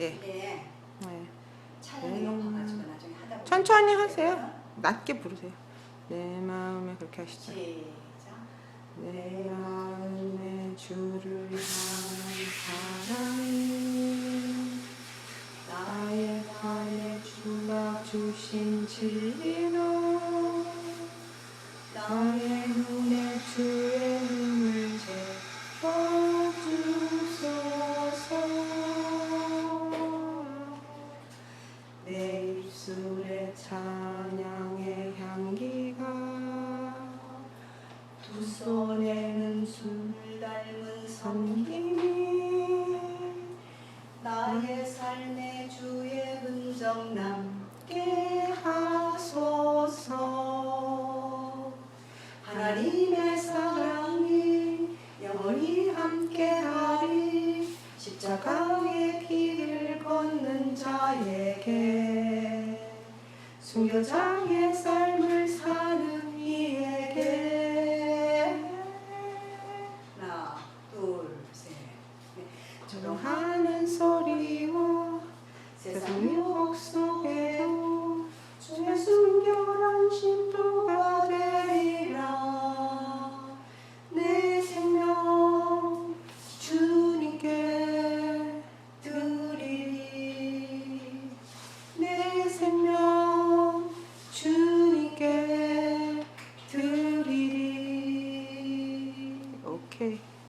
예. 이게 네. 찬양이 높아가지고 나중에 하다 보면 천천히 하세요. 낮게 부르세요. 내 마음에 그렇게 하시죠. 시작. 내 마음에 주를 향한 사랑이 나의 삶에 주가 주신 진리로 내 입술에 찬양의 향기가 두 손에는 주를 닮은 섬김이 나의 삶의 주의 흔적 남게 하소서. 하나님의 사랑이 영원히 함께하리. 십자가의 길 순교자의 삶을 사는 이에게. 하나 둘셋. 네. 조롱하는 소리 Okay.